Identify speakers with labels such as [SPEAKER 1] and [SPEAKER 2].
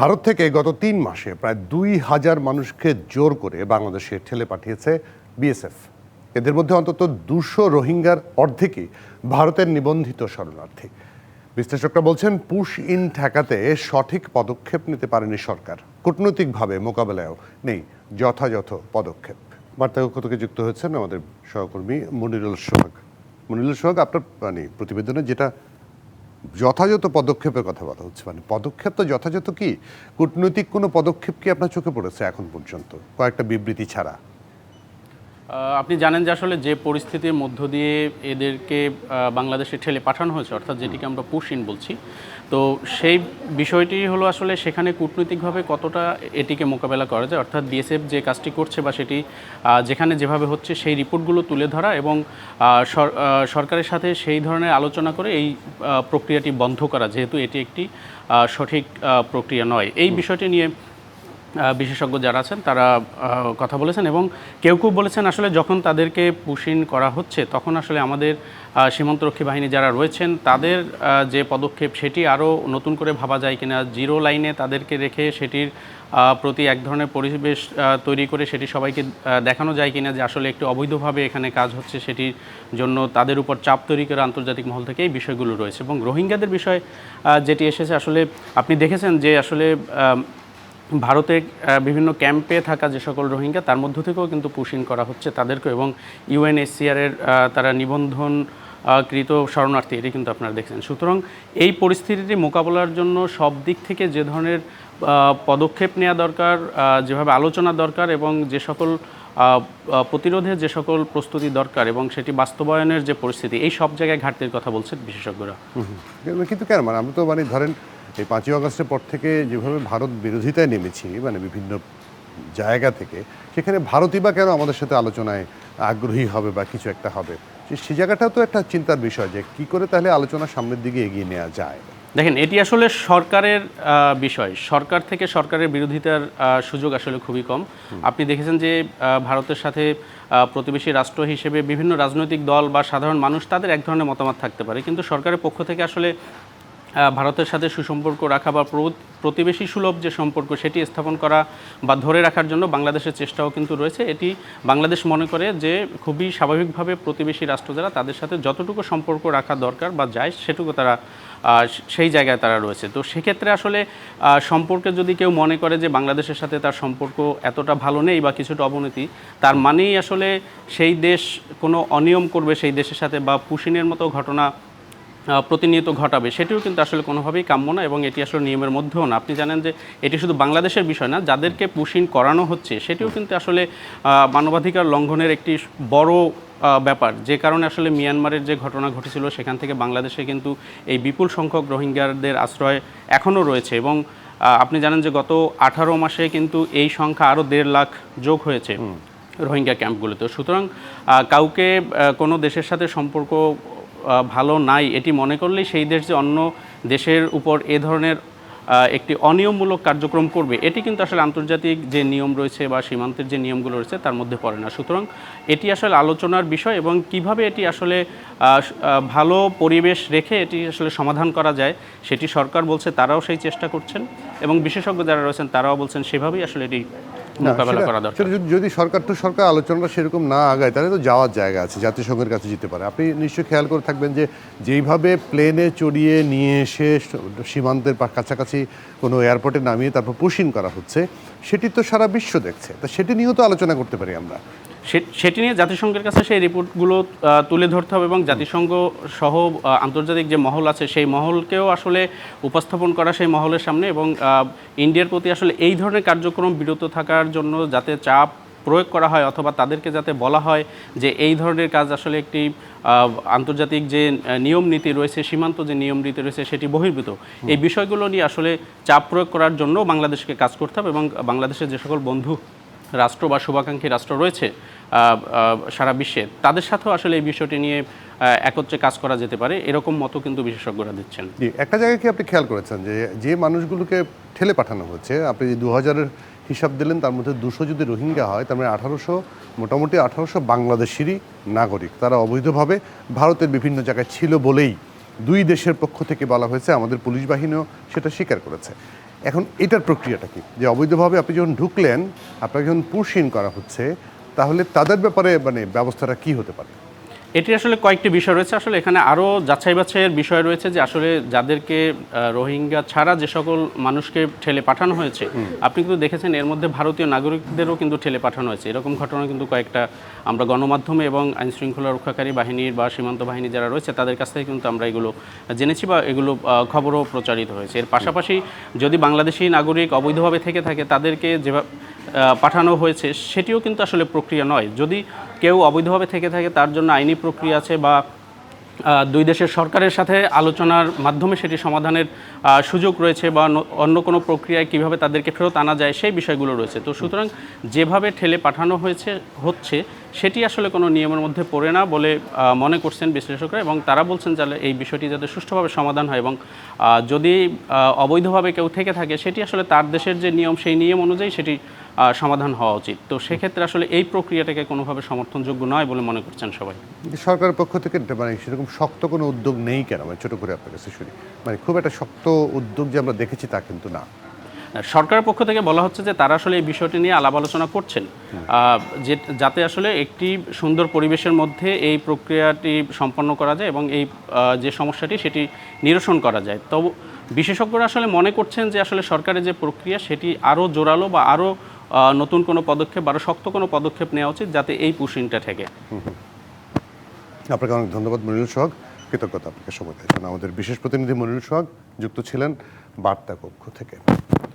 [SPEAKER 1] ভারত থেকে গত তিন মাসে প্রায় দুই হাজার মানুষকে জোর করে বাংলাদেশে ঠেলে পাঠিয়েছে বিএসএফ। এদের মধ্যে অন্তত দুশো রোহিঙ্গার অর্ধেকই ভারতের নিবন্ধিত শরণার্থী। বিশ্লেষকরা বলছেন, পুশ ইন ঠেকাতে সঠিক পদক্ষেপ নিতে পারেনি সরকার। কূটনৈতিকভাবে মোকাবেলায়ও নেই যথাযথ পদক্ষেপ। বার্তায় থেকে যুক্ত হয়েছেন আমাদের সহকর্মী মনিরুল সোহাগ। মনিরুল সোহাগ, আপনার মানে প্রতিবেদনে যেটা যথাযথ পদক্ষেপের কথা বলা হচ্ছে। মানে পদক্ষেপ তো যথাযথ কি? কূটনৈতিক কোনো পদক্ষেপ কি আপনার চোখে পড়েছে এখন পর্যন্ত? কয়েকটা বিবৃতি ছাড়া।
[SPEAKER 2] আপনি জানেন যে আসলে যে পরিস্থিতির মধ্য দিয়ে এদেরকে বাংলাদেশে ঠেলে পাঠানো হয়েছে অর্থাৎ যেটিকে আমরা পুশিন বলছি তো সেই বিষয়টি হলো আসলে সেখানে কূটনৈতিকভাবে কতটা এটিকে মোকাবেলা করা যায় অর্থাৎ বিএসএফ যে কাজটি করছে বা সেটি যেখানে যেভাবে হচ্ছে সেই রিপোর্টগুলো তুলে ধরা এবং সরকারের সাথে সেই ধরনের আলোচনা করে এই প্রক্রিয়াটি বন্ধ করা যেহেতু এটি একটি সঠিক প্রক্রিয়া নয়। এই বিষয়টি নিয়ে বিশেষজ্ঞ যারা আছেন, তারা কথা বলেছেন এবং কেউ কেউ বলেছেন আসলে যখন তাদেরকে পুশিন করা হচ্ছে, তখন আসলে আমাদের সীমান্তরক্ষী বাহিনী যারা রয়েছেন, তাদের যে পদক্ষেপ সেটি আরও নতুন করে ভাবা যায় কিনা জিরো লাইনে তাদেরকে রেখে সেটির প্রতি এক ধরনের পরিবেশ তৈরি করে সেটি সবাইকে দেখানো যায় কিনা যে আসলে একটু অবৈধভাবে এখানে কাজ হচ্ছে সেটির জন্য তাদের উপর চাপ তৈরি করে আন্তর্জাতিক মহল থেকে এই বিষয়গুলো রয়েছে। এবং রোহিঙ্গাদের বিষয় যেটি এসেছে, আসলে আপনি দেখেছেন যে আসলে ভারতে বিভিন্ন ক্যাম্পে থাকা যে সকল রোহিঙ্গা, তার মধ্য থেকেও কিন্তু পুশিন করা হচ্ছে তাদেরকে এবং ইউএনএসসিআর এর তারা নিবন্ধন কৃত শরণার্থী, এটি কিন্তু আপনারা দেখছেন। সুতরাং এই পরিস্থিতিটি মোকাবেলার জন্য সব দিক থেকে যে ধরনের পদক্ষেপ নেওয়া দরকার যেভাবে আলোচনা দরকার এবং যে সকল প্রতিরোধের যে সকল প্রস্তুতি দরকার এবং সেটি বাস্তবায়নের যে পরিস্থিতি, এই সব জায়গায় ঘাটতির কথা বলছেন বিশেষজ্ঞরা।
[SPEAKER 1] কিন্তু কেন? মানে আমরা তো মানে ধরেন এই পাঁচই আগস্টের পর থেকে যেভাবে ভারত বিরোধিতায় নেমেছি মানে বিভিন্ন জায়গা থেকে সেখানে ভারতই বা কেন আমাদের সাথে আলোচনায় আগ্রহী হবে বা কিছু একটা হবে? সে- জায়গাটাও তো একটা চিন্তার বিষয় যে কি করে তাহলে আলোচনা সামনের দিকে এগিয়ে নেওয়া যায়।
[SPEAKER 2] দেখেন এটি আসলে সরকারের বিষয়। সরকার থেকে সরকারের বিরোধিতার সুযোগ আসলে খুবই কম। আপনি দেখেছেন যে ভারতের সাথে প্রতিবেশী রাষ্ট্র হিসেবে বিভিন্ন রাজনৈতিক দল বা সাধারণ মানুষ তাদের এক ধরনের মতামত থাকতে পারে। কিন্তু সরকারের পক্ষ থেকে আসলে ভারতের সাথে সুসম্পর্ক রাখা বা প্র- প্রতিবেশী সুলভ যে সম্পর্ক সেটি স্থাপন করা বা ধরে রাখার জন্য বাংলাদেশের চেষ্টাও কিন্তু রয়েছে। এটি বাংলাদেশ মনে করে যে খুবই স্বাভাবিকভাবে প্রতিবেশী রাষ্ট্র যারা, তাদের সাথে যতটুকু সম্পর্ক রাখা দরকার বা যায় সেটুকু তারা সেই জায়গায় তারা রয়েছে। তো সেক্ষেত্রে আসলে সম্পর্কে যদি কেউ মনে করে যে বাংলাদেশের সাথে তার সম্পর্ক এতটা ভালো নেই বা কিছুটা অবনতি, তার মানেই আসলে সেই দেশ কোনো অনিয়ম করবে সেই দেশের সাথে বা পুশিনের মতো ঘটনা প্রতিনিয়ত ঘটাবে সেটিও কিন্তু আসলে কোনোভাবেই কাম্য না এবং এটি আসলে নিয়মের মধ্যেও না। আপনি জানেন যে এটি শুধু বাংলাদেশের বিষয় না যাদেরকে পুশিন করানো হচ্ছে সেটিও কিন্তু আসলে মানবাধিকার লঙ্ঘনের একটি বড় ব্যাপার। যে কারণে আসলে মিয়ানমারের যে ঘটনা ঘটেছিল সেখান থেকে বাংলাদেশে কিন্তু এই বিপুল সংখ্যক রোহিঙ্গাদের আশ্রয় এখনও রয়েছে এবং আপনি জানেন যে গত আঠারো মাসে কিন্তু এই সংখ্যা আরও দেড় লাখ যোগ হয়েছে রোহিঙ্গা ক্যাম্পগুলোতে। সুতরাং কাউকে কোনো দেশের সাথে সম্পর্ক ভালো নাই, এটি মনে করলেই সেই দেশ যে অন্য দেশের উপর এ ধরনের একটি অনিয়মমূলক কার্যক্রম করবে, এটি কিন্তু আসলে আন্তর্জাতিক যে নিয়ম রয়েছে বা সীমান্তের যে নিয়মগুলো রয়েছে তার মধ্যে পড়ে না। সুতরাং এটি আসলে আলোচনার বিষয় এবং কীভাবে এটি আসলে ভালো পরিবেশ রেখে এটি আসলে সমাধান করা যায়, সেটি সরকার বলছে তারাও সেই চেষ্টা করছেন এবং বিশেষজ্ঞ যারা রয়েছেন তারাও বলছেন সেভাবেই আসলে এটি মোকাবেলা করা দরকার।
[SPEAKER 1] যদি- সরকার টু সরকার আলোচনাটা সেরকম না আগায় তাহলে তো যাওয়ার জায়গা আছে জাতিসংঘের কাছে যেতে পারে। আপনি নিশ্চয়ই খেয়াল করে থাকবেন যে যেইভাবে প্লেনে চড়িয়ে নিয়ে এসে সীমান্তের কাছাকাছি কোনো এয়ারপোর্টে নামিয়ে তারপর পুশিন করা হচ্ছে সেটি তো সারা বিশ্ব দেখছে। তা সেটি নিয়েও তো আলোচনা করতে পারি আমরা।
[SPEAKER 2] সেটি নিয়ে জাতিসংঘের কাছে সেই রিপোর্টগুলো তুলে ধরতে হবে এবং জাতিসংঘ সহ আন্তর্জাতিক যে মহল আছে সেই মহলকেও আসলে উপস্থাপন করা সেই মহলের সামনে এবং ইন্ডিয়ার প্রতি আসলে এই ধরনের কার্যক্রম বিরত থাকার জন্য যাতে চাপ প্রয়োগ করা হয় অথবা তাদেরকে যাতে বলা হয় যে এই ধরনের কাজ আসলে একটি আন্তর্জাতিক যে নিয়ম নীতি রয়েছে সীমান্ত যে নিয়ম নীতি রয়েছে সেটি বহির্ভূত। এই বিষয়গুলো নিয়ে আসলে চাপ প্রয়োগ করার জন্য বাংলাদেশকে কাজ করতে হবে এবং বাংলাদেশের যে সকল বন্ধু রাষ্ট্র বা শুভাকাঙ্ক্ষী রাষ্ট্র রয়েছে সারা বিশ্বে। তাদের সাথেও আসলে এই বিষয়টি নিয়ে একত্রে কাজ করা যেতে পারে, এরকম মতো কিন্তু বিশেষজ্ঞরা দিচ্ছেন।
[SPEAKER 1] একটা জায়গায় কি আপনি খেয়াল করেছেন যে যে মানুষগুলোকে ঠেলে পাঠানো হচ্ছে, আপনি যে দু হাজারের হিসাব দিলেন, তার মধ্যে দুশো যদি রোহিঙ্গা হয়, তার মানে আঠারোশো, মোটামুটি আঠারোশো বাংলাদেশেরই নাগরিক। তারা অবৈধভাবে ভারতের বিভিন্ন জায়গায় ছিল বলেই দুই দেশের পক্ষ থেকে বলা হয়েছে, আমাদের পুলিশ বাহিনীও সেটা স্বীকার করেছে। এখন এটার প্রক্রিয়াটা কি? যে অবৈধভাবে আপনি যখন ঢুকলেন, আপনাকে যখন পুরসিন করা হচ্ছে, তাহলে তাদের ব্যাপারে মানে ব্যবস্থাটা কি হতে পারে?
[SPEAKER 2] এটি আসলে কয়েকটি বিষয় রয়েছে। আসলে এখানে আরও যাচাই বাছাইয়ের বিষয় রয়েছে যে আসলে যাদেরকে রোহিঙ্গা ছাড়া যে সকল মানুষকে ঠেলে পাঠানো হয়েছে আপনি কিন্তু দেখেছেন এর মধ্যে ভারতীয় নাগরিকদেরও কিন্তু ঠেলে পাঠানো হয়েছে। এরকম ঘটনা কিন্তু কয়েকটা আমরা গণমাধ্যমে এবং আইন শৃঙ্খলা রক্ষাকারী বাহিনীর বা সীমান্ত বাহিনী যারা রয়েছে তাদের কাছ থেকে কিন্তু আমরা এগুলো জেনেছি বা এগুলো খবরও প্রচারিত হয়েছে। এর পাশাপাশি যদি বাংলাদেশি নাগরিক অবৈধভাবে থেকে থাকে তাদেরকে যেভাবে পাঠানো হয়েছে, সেটিও কিন্তু আসলে প্রক্রিয়া নয়। যদি কেউ অবৈধভাবে থেকে থাকে, তার জন্য আইনি প্রক্রিয়া আছে বা দুই দেশের সরকারের সাথে আলোচনার মাধ্যমে সেটি সমাধানের সুযোগ রয়েছে বা অন্য- কোনো প্রক্রিয়ায় কীভাবে তাদেরকে ফেরত আনা যায়, সেই বিষয়গুলো রয়েছে। তো সুতরাং যেভাবে ঠেলে পাঠানো হয়েছে, হচ্ছে, সেটি আসলে কোনো নিয়মের মধ্যে পড়ে না বলে মনে করছেন বিশ্লেষকরা এবং তারা বলছেন যে, এই বিষয়টি যাতে সুষ্ঠুভাবে সমাধান হয় এবং যদি অবৈধভাবে কেউ থেকে থাকে, সেটি আসলে তার দেশের যে নিয়ম, সেই নিয়ম অনুযায়ী সেটি সমাধান হওয়া উচিত। তো সেক্ষেত্রে আসলে এই প্রক্রিয়াটাকে কোনোভাবে সমর্থনযোগ্য নয় বলে মনে করছেন সবাই।
[SPEAKER 1] সরকারের পক্ষ থেকে মানে সেরকম শক্ত কোনো উদ্যোগ নেই কেন? মানে ছোটো করে আপনার কাছে শুনি। মানে খুব একটা শক্ত উদ্যোগ যে আমরা দেখেছি তা কিন্তু না।
[SPEAKER 2] সরকারের পক্ষ থেকে বলা হচ্ছে যে তারা আসলে এই বিষয়টি নিয়ে আলাপ আলোচনা করছেন। যে যাতে আসলে একটি সুন্দর পরিবেশের মধ্যে এই প্রক্রিয়াটি সম্পন্ন করা যায় এবং এই যে সমস্যাটি সেটি নিরসন করা যায়। তবু বিশেষজ্ঞরা আসলে মনে করছেন যে আসলে সরকারের যে প্রক্রিয়া সেটি আরও জোরালো বা আরও নতুন কোনো পদক্ষেপ বা শক্ত কোনো পদক্ষেপ নেওয়া উচিত যাতে এই পুশিনটা থেকে
[SPEAKER 1] আপনাকে অনেক ধন্যবাদ মনিরুল সোহাগ। কৃতজ্ঞতা আপনাকে সময় দেয় আমাদের বিশেষ প্রতিনিধি মনিরুল সোহাগ যুক্ত ছিলেন বার্তা কক্ষ থেকে।